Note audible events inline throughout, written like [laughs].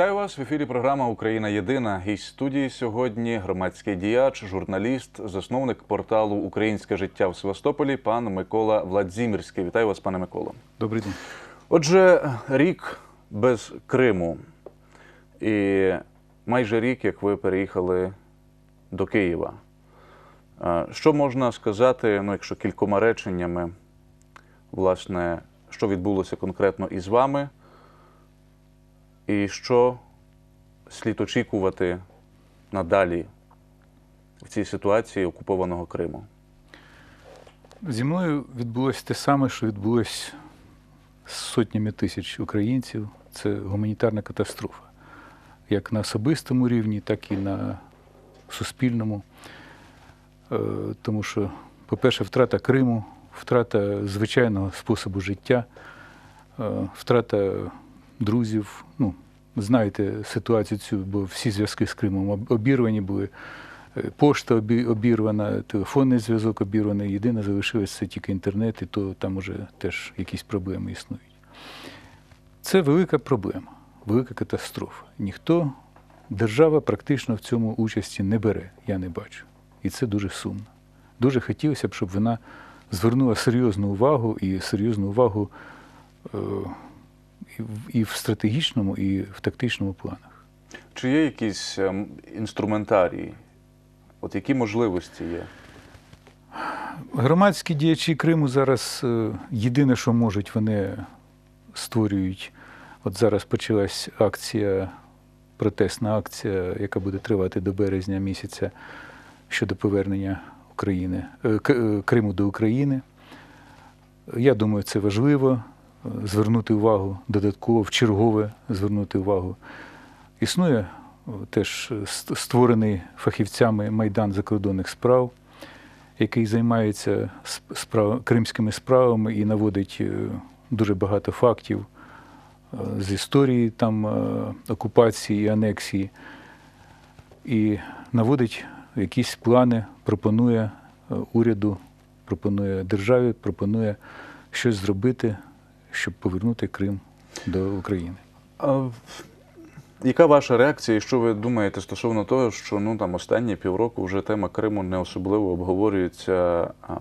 Вітаю вас в ефірі. Програма Україна Єдина. Гість студії сьогодні громадський діяч, журналіст, засновник порталу Українське життя в Севастополі, пан Микола Владзімірський. Вітаю вас, пане Миколо. Добрий день. Отже, рік без Криму, і майже рік, як ви переїхали до Києва. Що можна сказати, ну, якщо кількома реченнями, власне, що відбулося конкретно із вами, і що слід очікувати надалі в цій ситуації окупованого Криму? Зі мною відбулося те саме, що відбулося з сотнями тисяч українців. Це гуманітарна катастрофа. Як на особистому рівні, так і на суспільному. Е, Тому що, по-перше, втрата Криму, втрата звичайного способу життя, е, втрата друзів. Ну, знаєте ситуацію цю, бо всі зв'язки з Кримом обірвані були. Е, Пошта обірвана, телефонний зв'язок обірваний. Єдине залишилось це тільки інтернет, і то там уже теж якісь проблеми існують. Це велика проблема, велика катастрофа. Ніхто, держава практично в цьому участі не бере, я не бачу. І це дуже сумно. Дуже хотілося б, щоб вона звернула серйозну увагу і серйозну увагу е, і в- стратегічному, і в тактичному планах. Чи є якісь ем, інструментарії? От які можливості є? Громадські діячі Криму зараз е, єдине, що можуть, вони створюють. От зараз почалась акція, протестна акція, яка буде тривати до березня місяця щодо повернення України, е, е, Криму до України. Я думаю, це важливо звернути увагу додатково, в чергове звернути увагу. Існує е, теж е, створений фахівцями Майдан закордонних справ який займається справ, кримськими справами і наводить е, дуже багато фактів з історії там окупації і анексії, і наводить якісь плани, пропонує уряду, пропонує державі, пропонує щось зробити, щоб повернути Крим до України. А, яка ваша реакція, і що ви думаєте стосовно того, що ну там останні півроку вже тема Криму не особливо обговорюється а,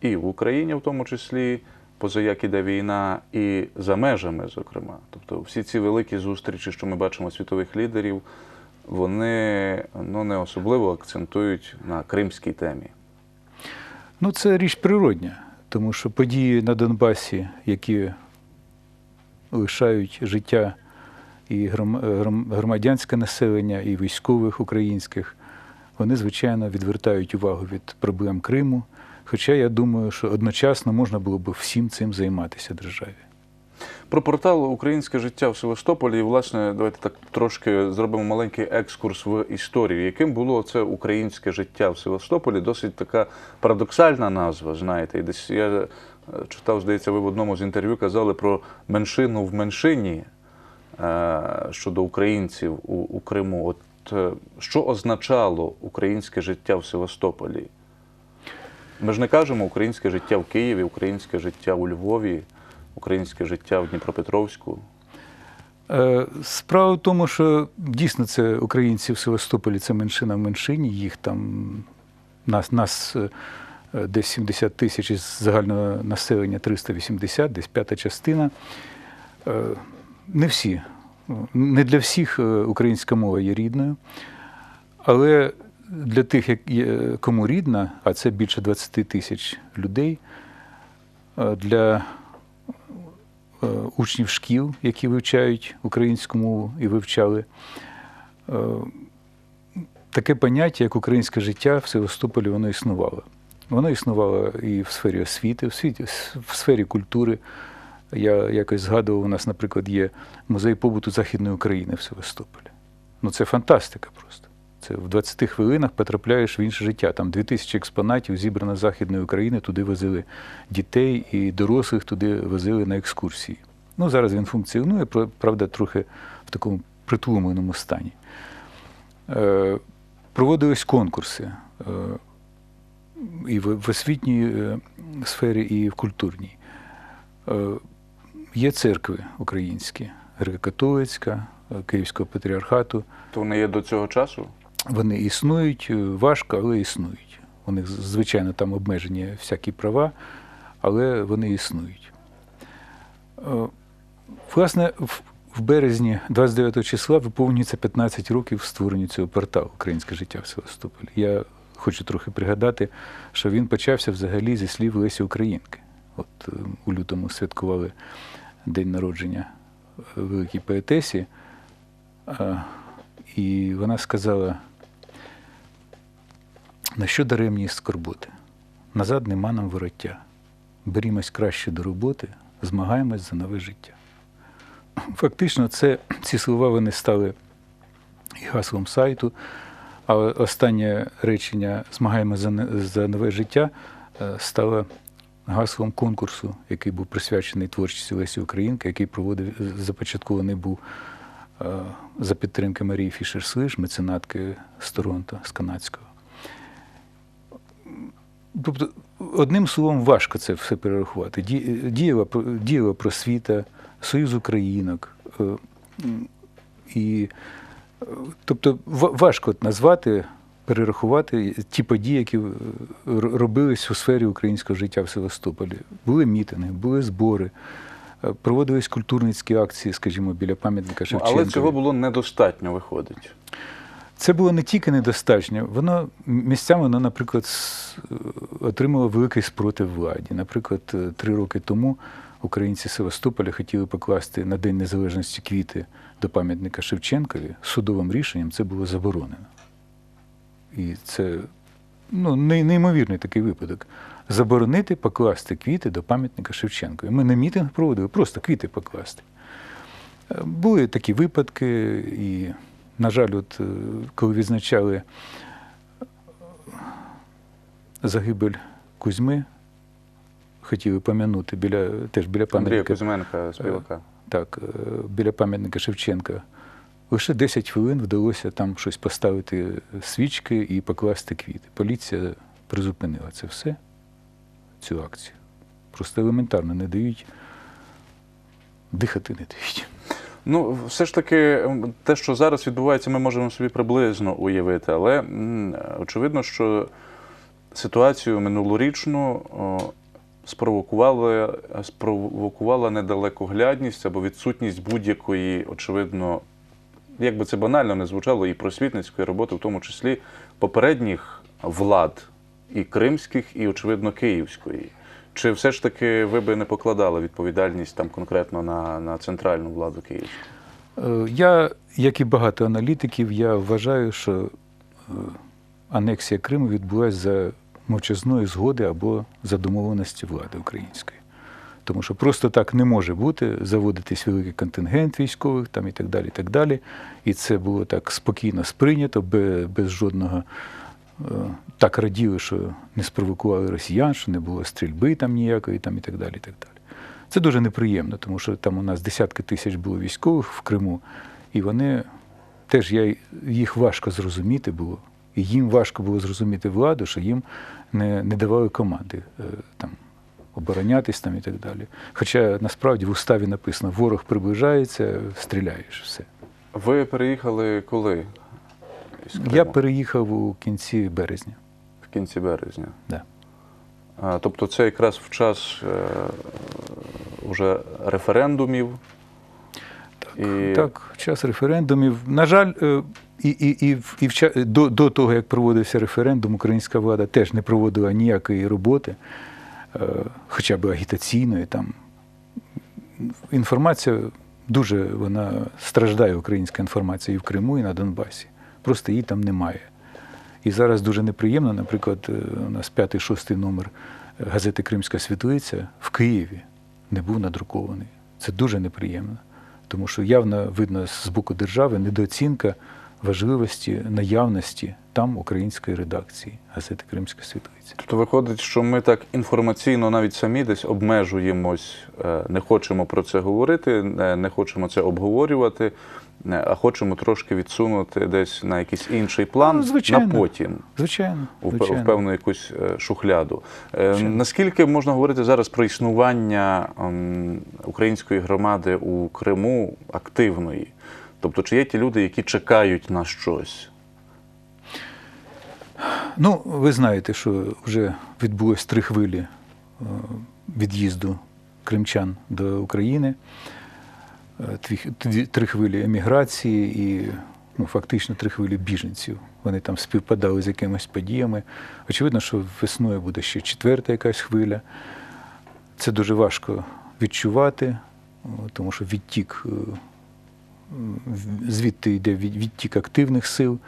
і в Україні, в тому числі, поза як іде війна, і за межами, зокрема. Тобто всі ці великі зустрічі, що ми бачимо світових лідерів, вони ну, не особливо акцентують на кримській темі. Ну, це річ природня, тому що події на Донбасі, які лишають життя і гром- гром- громадянське населення, і військових українських, вони, звичайно, відвертають увагу від проблем Криму. Хоча я думаю, що одночасно можна було б всім цим займатися державі. Про портал Українське життя в Севастополі. І, власне, давайте так трошки зробимо маленький екскурс в історію. Яким було це українське життя в Севастополі? Досить така парадоксальна назва, знаєте. І десь я е, читав, здається, ви в одному з інтерв'ю казали про меншину в меншині е, щодо українців у, у Криму. От е, що означало українське життя в Севастополі? Ми ж не кажемо українське життя в Києві, українське життя у Львові, українське життя в Дніпропетровську. Е, Справа в тому, що дійсно це українці в Севастополі, це меншина в меншині, їх там нас, нас е, десь 70 тисяч із загального населення 380, десь п'ята частина. Е, Не всі, не для всіх українська мова є рідною, але для тих, кому рідна, а це більше 20 тисяч людей, для учнів шкіл, які вивчають українську мову і вивчали. Е, Таке поняття, як українське життя в Севастополі, воно існувало. Воно існувало і в сфері освіти, в, світі, в сфері культури. Я якось згадував, у нас, наприклад, є музей побуту Західної України в Севастополі. Ну, це фантастика просто. Це в 20 хвилинах потрапляєш в інше життя. Там 2000 експонатів зібрано з Західної України, туди возили дітей і дорослих туди возили на екскурсії. Ну, зараз він функціонує, правда, трохи в такому притлумленому стані. Е, проводились конкурси е, і в, в освітній е, сфері, і в культурній. Е, є церкви українські, греко-католицька, е, Київського патріархату. То вони є до цього часу? Вони існують, е, важко, але існують. У них, звичайно, там обмежені всякі права, але вони існують. Е, Власне, в- березні 29 числа виповнюється 15 років створенню цього порталу Українське життя в Севастополі. Я хочу трохи пригадати, що він почався взагалі зі слів Лесі Українки. От е, у лютому святкували день народження великій поетесі. І вона сказала: на що даремні скорботи? Назад нема нам вороття. Берімось краще до роботи, змагаємось за нове життя. Фактично, це, ці слова вони стали і гаслом сайту, а останнє речення Змагаємось за, за нове життя е, стало гаслом конкурсу, який був присвячений творчості Лесі Українки, який проводив, започаткований був е, за підтримки Марії Фішер-Слиш, меценатки з Торонто, з канадського. Тобто, одним словом, важко це все перерахувати. Дієва, дієва просвіта, Союз Українок. е, І, тобто, важко назвати, перерахувати ті події, які е, робились у сфері українського життя в Севастополі. Були мітинги, були збори, е, проводились культурницькі акції, скажімо, біля пам'ятника Ну, Шевченка. але цього було недостатньо, виходить. Це було не тільки недостатньо, воно місцями, воно, наприклад, е, отримало великий спротив владі. Наприклад, е, три роки тому українці Севастополя хотіли покласти на День Незалежності квіти до пам'ятника Шевченкові. Судовим рішенням це було заборонено. І це ну, неймовірний такий випадок. Заборонити покласти квіти до пам'ятника Шевченкові. Ми не мітинг проводили, просто квіти покласти. Е, Були такі випадки, і, на жаль, от, е, коли відзначали е, загибель Кузьми, хотіли пом'янути біля, теж біля Андрія пам'ятника, Кузьменка, співака. так, е, біля пам'ятника Шевченка. Лише 10 хвилин вдалося там щось поставити свічки і покласти квіти. Поліція призупинила це все, цю акцію. Просто елементарно не дають, дихати не дають. Ну, все ж таки, те, що зараз відбувається, ми можемо собі приблизно уявити, але очевидно, що ситуацію минулорічну спровокувала, спровокувала недалекоглядність або відсутність будь-якої, очевидно, як би це банально не звучало, і просвітницької роботи, в тому числі попередніх влад і кримських, і, очевидно, київської. Чи все ж таки ви би не покладали відповідальність там конкретно на, на центральну владу Київську? Е, Я, як і багато аналітиків, я вважаю, що е, анексія Криму відбулася за мовчазної згоди або за домовленості влади української. Тому що просто так не може бути, заводитись великий контингент військових там і так далі. І так далі. І це було так спокійно сприйнято, без, без жодного. Так раділи, що не спровокували росіян, що не було стрільби там ніякої, там і так далі. І так далі. Це дуже неприємно, тому що там у нас десятки тисяч було військових в Криму, і вони теж я, їх важко зрозуміти було. І їм важко було зрозуміти владу, що їм не, не давали команди е, там, оборонятись там і так далі. Хоча насправді в уставі написано: ворог приближається, стріляєш все. Ви переїхали коли? Я переїхав у кінці березня. Кінці березня. Да. Тобто це якраз в час е, уже референдумів. І... Так, в час референдумів. На жаль, е, і, і, і, і в до, до того, як проводився референдум, українська влада теж не проводила ніякої роботи, е, хоча б агітаційної. Там. Інформація дуже вона страждає, українська інформація і в Криму, і на Донбасі. Просто її там немає. І зараз дуже неприємно, наприклад, е, у нас п'ятий, шостий номер е, газети Кримська світлиця в Києві не був надрукований. Це дуже неприємно, тому що явно видно з боку держави недооцінка важливості наявності там української редакції газети Кримська світлиця. Тобто виходить, що ми так інформаційно навіть самі десь обмежуємось, е, не хочемо про це говорити, не хочемо це обговорювати, а хочемо трошки відсунути десь на якийсь інший план Ну, звичайно. на потім. Звичайно, звичайно. в певну якусь е, шухляду. Е, Звичайно. Наскільки можна говорити зараз про існування ем, української громади у Криму активної? Тобто, чи є ті люди, які чекають на щось? Ну, ви знаєте, що вже відбулось три хвилі е, від'їзду кримчан до України, три хвилі еміграції і ну, фактично три хвилі біженців. Вони там співпадали з якимись подіями. Очевидно, що весною буде ще четверта якась хвиля. Це дуже важко відчувати, тому що відтік, е, звідти йде відтік активних сил.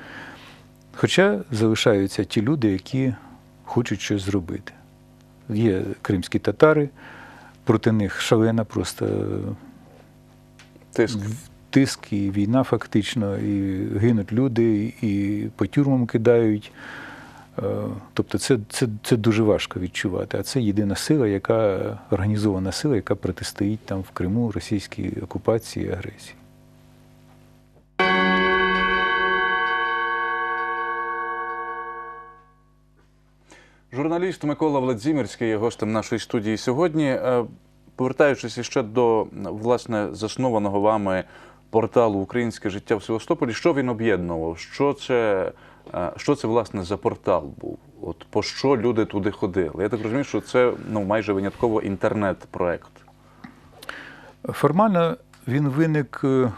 Хоча залишаються ті люди, які хочуть щось зробити. Є кримські татари, проти них шалена просто Тиск. тиск і війна фактично, і гинуть люди, і по тюрмам кидають. Е, Тобто це, це, це дуже важко відчувати. А це єдина сила, яка організована сила, яка протистоїть там в Криму російській окупації і агресії. Журналіст Микола Владзімірський є гостем нашої студії сьогодні. Повертаючись ще до власне заснованого вами порталу Українське життя в Севастополі, що він об'єднував? Що це, е, що це власне за портал був? От по що люди туди ходили? Я так розумію, що це ну майже винятково інтернет-проект. Формально він виник е,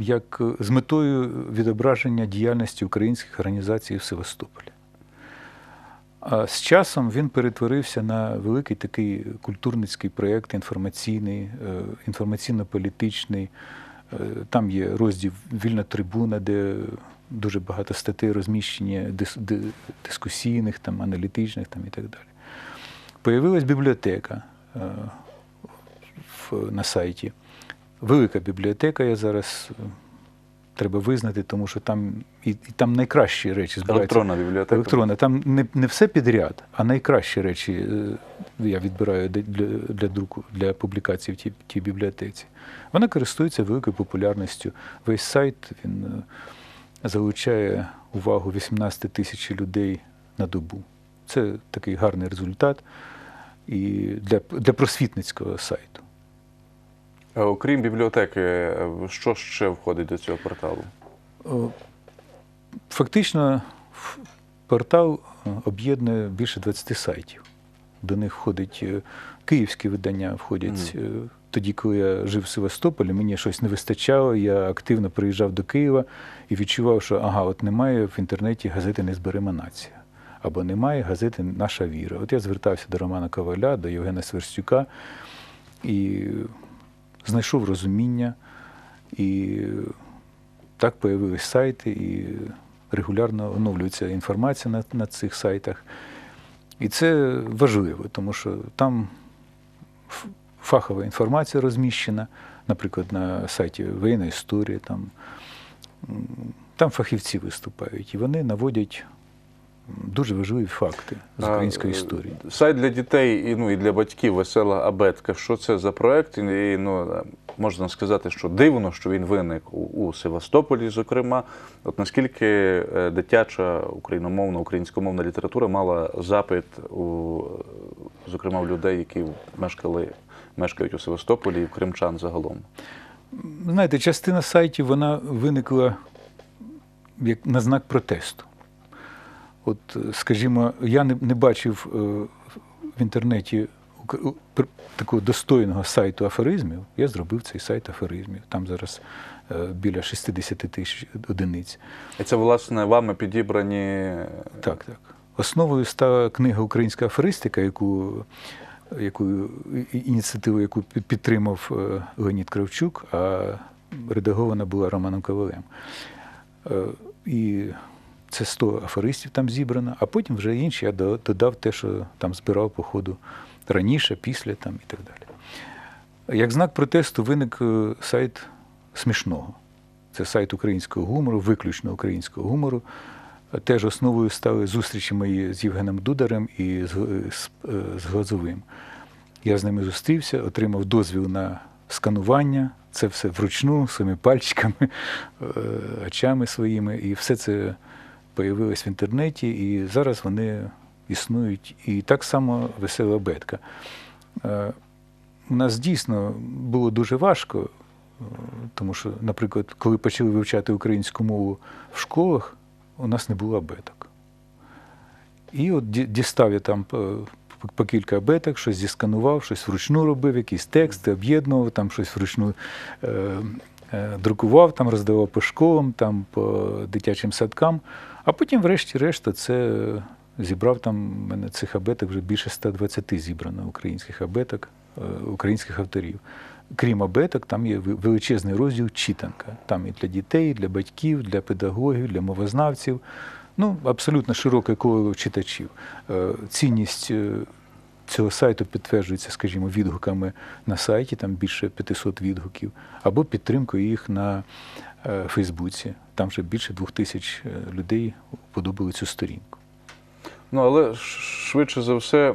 як з метою відображення діяльності українських організацій в Севастополі. А з часом він перетворився на великий такий культурницький проєкт, інформаційний, е, інформаційно-політичний. Е, Там є розділ Вільна трибуна, де дуже багато статей розміщені дис- дискусійних, там, аналітичних там, і так далі. Появилась бібліотека е, на сайті. Велика бібліотека я зараз треба визнати, тому що там і, і там найкращі речі збираються. Електронна бібліотека. Електронна. Там не, не все підряд, а найкращі речі е, я відбираю для, для, друку, для публікації в тій, тій бібліотеці. Вона користується великою популярністю. Весь сайт він е, залучає увагу 18 тисяч людей на добу. Це такий гарний результат і для, для просвітницького сайту. Е, Окрім бібліотеки, е, що ще входить до цього порталу? Фактично, портал е, об'єднує більше 20 сайтів. До них входить е, київські видання, входять. е, Тоді, коли я жив в Севастополі, мені щось не вистачало. Я активно приїжджав до Києва і відчував, що ага, от немає в інтернеті газети Незберема нація. Або немає газети Наша віра. От я звертався до Романа Коваля, до Євгена Сверстюка і знайшов розуміння. І так появились сайти, і регулярно оновлюється інформація на, на цих сайтах. І це важливо, тому що там фахова інформація розміщена, наприклад, на сайті Воєнна історія, там, там фахівці виступають, і вони наводять дуже важливі факти з української е, історії. Сайт для дітей і, ну, і для батьків Весела Абетка. Що це за проект? І, ну, е, можна сказати, що дивно, що він виник у, у Севастополі, зокрема. От наскільки е, дитяча україномовна, українськомовна література мала запит у, зокрема, в людей, які мешкали, мешкають у Севастополі і в кримчан загалом. Знаєте, частина сайтів вона виникла як на знак протесту. От, е, скажімо, я не, не бачив е, в інтернеті такого достойного сайту афоризмів. Я зробив цей сайт афоризмів. Там зараз е, біля 60 тисяч одиниць. І це, власне, вами підібрані. Так, так. Основою стала книга Українська афористика, яку, яку ініціативу, яку підтримав Леонід Кравчук, а редагована була Романом Ковалем. І це 100 афористів там зібрано, а потім вже інші я додав те, що там збирав по ходу раніше, після там і так далі. Як знак протесту виник е, сайт смішного. Це сайт українського гумору, виключно українського гумору. Теж основою стали зустрічі мої з Євгеном Дударем і з, з, е, з Глазовим. Я з ними зустрівся, отримав дозвіл на сканування. Це все вручну, своїми пальчиками, [laughs] е, очами своїми. І все це появилось в інтернеті, і зараз вони існують. І так само весела бетка. Е, У нас дійсно було дуже важко Е, Тому що, наприклад, коли почали вивчати українську мову в школах, у нас не було абеток. І от дістав я там по, по кілька абеток, щось зісканував, щось вручну робив, якісь тексти, об'єднував, там щось вручну е, е, друкував, там роздавав по школам, там по дитячим садкам. А потім, врешті-решт, це зібрав там у мене цих абеток вже більше 120 зібрано українських абеток, е, українських авторів. Крім абеток, там є величезний розділ читанка. Там і для дітей, для батьків, для педагогів, для мовознавців. Ну, абсолютно широке коло читачів. Е, Цінність е, цього сайту підтверджується, скажімо, відгуками на сайті, там більше 500 відгуків, або підтримкою їх на е, Фейсбуці. Там вже більше двох тисяч е, людей подобали цю сторінку. Ну, але швидше за все,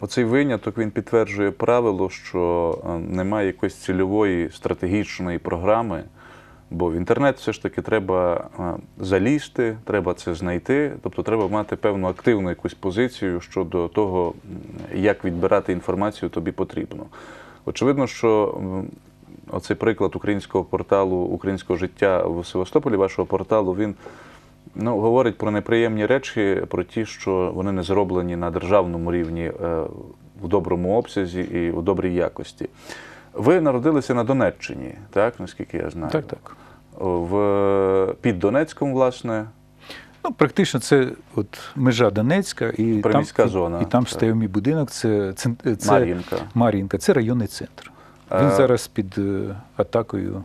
оцей виняток він підтверджує правило, що е, немає якоїсь цільової стратегічної програми, бо в інтернет все ж таки треба е, залізти, треба це знайти, тобто треба мати певну активну якусь позицію щодо того, як відбирати інформацію тобі потрібно. Очевидно, що оцей приклад українського порталу, українського життя в Севастополі, вашого порталу, він ну, говорить про неприємні речі, про ті, що вони не зроблені на державному рівні е, в доброму обсязі і в добрій якості. Ви народилися на Донеччині, так, наскільки я знаю. Так, так. В, під Донецьком, власне. Ну, практично це от межа Донецька і Приміська там, зона, І там мій будинок. Це, це, це Мар'їнка. Мар'їнка, це районний центр. Він а... зараз під е, атакою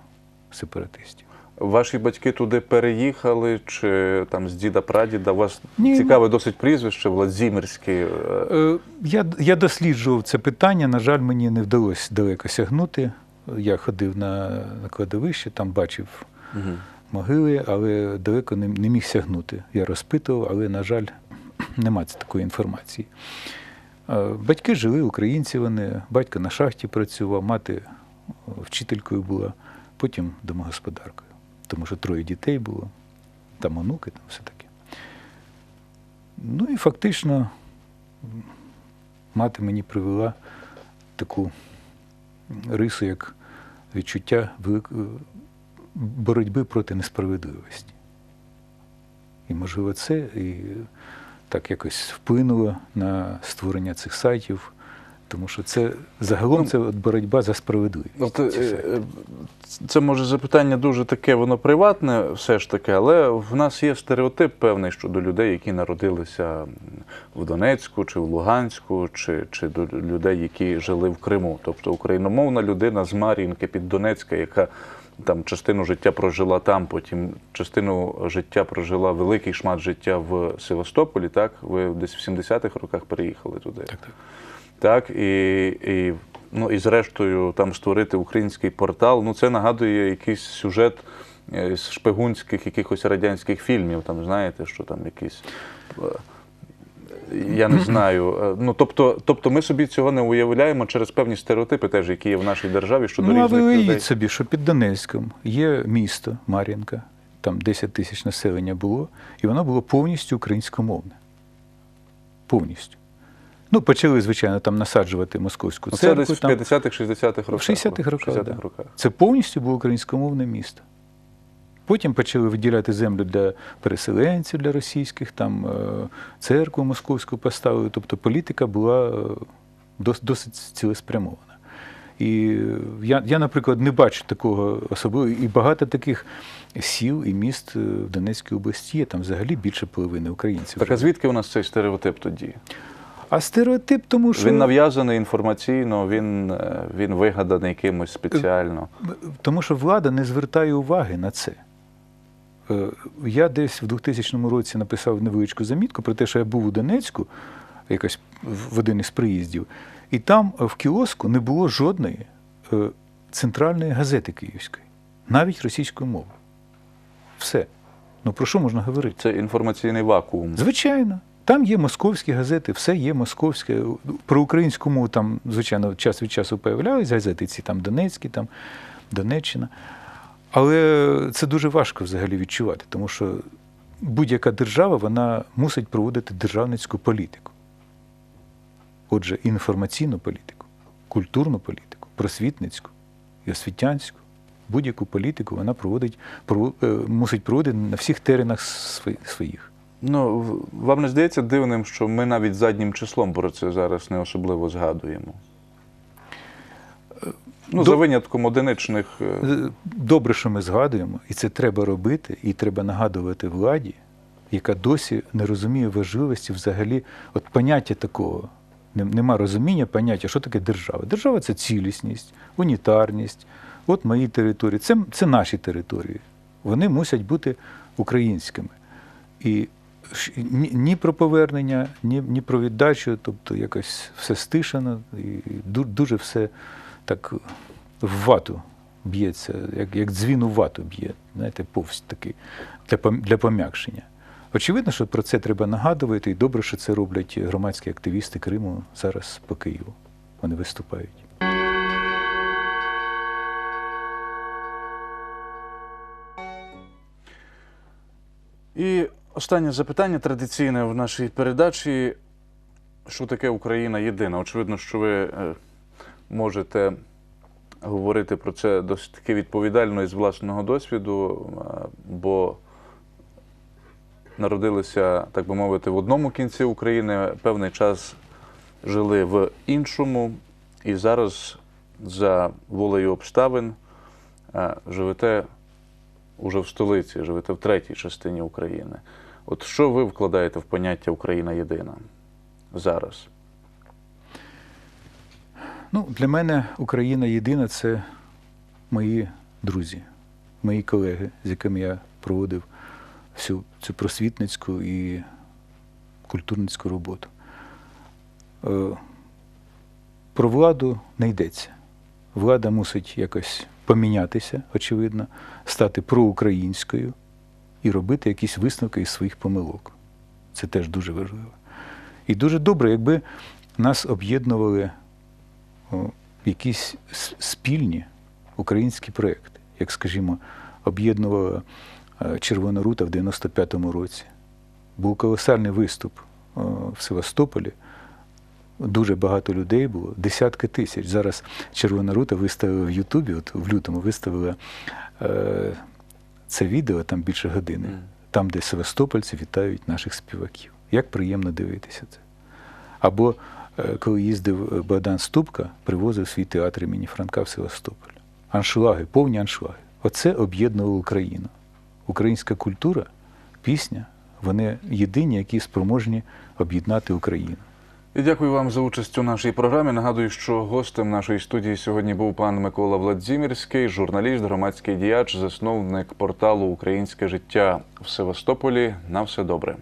сепаратистів. Ваші батьки туди переїхали, чи там з діда прадіда? У вас Ні, цікаве досить прізвище, Владзімірське. е, Я, я досліджував це питання. На жаль, мені не вдалося далеко сягнути. Я ходив на, на кладовище, там бачив мгм. могили, але далеко не, не міг сягнути. Я розпитував, але, на жаль, [clears throat] нема такої інформації. Е, Батьки жили, українці вони, батько на шахті працював, мати е, вчителькою була, потім домогосподаркою. Тому що троє дітей було, там онуки, там все таке. Ну і фактично мати мені привела таку рису, як відчуття боротьби проти несправедливості. І, можливо, це і так якось вплинуло на створення цих сайтів, тому що це загалом це от боротьба за справедливість. От, е, е, це може запитання дуже таке, воно приватне, все ж таки, але в нас є стереотип певний щодо людей, які народилися в Донецьку чи в Луганську, чи, чи до людей, які жили в Криму. Тобто україномовна людина з Мар'їнки під Донецька, яка там частину життя прожила там, потім частину життя прожила великий шмат життя в Севастополі. Так, ви десь в 70-х роках переїхали туди. Так, так. Так, і, і, ну, і зрештою там створити український портал. Ну, це нагадує якийсь сюжет е, з шпигунських якихось радянських фільмів. Там знаєте, що там якісь. е, Я не знаю. Е, Ну, тобто, тобто ми собі цього не уявляємо через певні стереотипи, теж, які є в нашій державі щодо Ну, а різних ви людей. уявіть собі, що під Донецьком є місто Мар'їнка, там 10 тисяч населення було, і воно було повністю українськомовне. Повністю. Ну, почали, звичайно, там насаджувати московську Ну, Це церкву. десь в 50-х, 60-х в роках. 60-х роках. 60-х да. роках. Це повністю було українськомовне місто. Потім почали виділяти землю для переселенців, для російських, там е, церкву московську поставили. Тобто політика була е, досить цілеспрямована. І я, я, наприклад, не бачу такого особливо. І багато таких сіл і міст е, в Донецькій області є, там взагалі більше половини українців. Так а звідки у нас цей стереотип тоді? А стереотип, тому що Він нав'язаний інформаційно, він, е, він вигаданий кимось спеціально. Тому що влада не звертає уваги на це. Е, Я десь в 2000 році написав невеличку замітку про те, що я був у Донецьку, якось в один із приїздів, і там е, в кіоску не було жодної центральної газети київської, навіть російською мовою. Все. Ну про що можна говорити? Це інформаційний вакуум. Звичайно. Там є московські газети, все є московське. Про українську мову там, звичайно, час від часу появлялись газети, ці там Донецькі, там Донеччина. Але це дуже важко взагалі відчувати, тому що будь-яка держава вона мусить проводити державницьку політику. Отже, інформаційну політику, культурну політику, просвітницьку і освітянську, будь-яку політику вона проводить, е, мусить проводити на всіх теренах своїх. Ну, вам не здається дивним, що ми навіть заднім числом про це зараз не особливо згадуємо? Ну, за винятком одиничних. е, Е, Добре, що ми згадуємо, і це треба робити, і треба нагадувати владі, яка досі не розуміє важливості взагалі от поняття такого. Нема розуміння поняття, що таке держава. Держава це цілісність, унітарність. От мої території. Це, це наші території. Вони мусять бути українськими. І ні, ні про повернення, ні, ні про віддачу, тобто якось все стишено, і дуже все так в вату б'ється, як, як дзвін у вату б'є, знаєте, повз такий для, для пом'якшення. Очевидно, що про це треба нагадувати, і добре, що це роблять громадські активісти Криму зараз по Києву. Вони виступають. І останнє запитання традиційне в нашій передачі. Що таке Україна єдина? Очевидно, що ви е, можете говорити про це досить таки відповідально і з власного досвіду, е, бо народилися, так би мовити, в одному кінці України, певний час жили в іншому, і зараз за волею обставин е, живете уже в столиці, живете в третій частині України. От що ви вкладаєте в поняття Україна єдина зараз? Ну, для мене Україна єдина це мої друзі, мої колеги, з якими я проводив всю цю просвітницьку і культурницьку роботу. Е, Про владу не йдеться. Влада мусить якось помінятися, очевидно, стати проукраїнською і робити якісь висновки із своїх помилок. Це теж дуже важливо. І дуже добре, якби нас об'єднували якісь спільні українські проекти, як, скажімо, об'єднувала е, Червона рута в 95-му році. Був колосальний виступ в Севастополі. Дуже багато людей було, десятки тисяч. Зараз Червона рута виставила в Ютубі, от в лютому виставила е, це відео, там більше години, там, де Севастопольці вітають наших співаків. Як приємно дивитися це. Або е, коли їздив е, Богдан Ступка, привозив свій театр імені Франка в Севастополь. Аншлаги, повні аншлаги. Оце об'єднувало Україну. Українська культура, пісня, вони єдині, які спроможні об'єднати Україну. Дякую вам за участь у нашій програмі. Нагадую, що гостем нашої студії сьогодні був пан Микола Владзімірський, журналіст, громадський діяч, засновник порталу Українське життя в Севастополі. На все добре.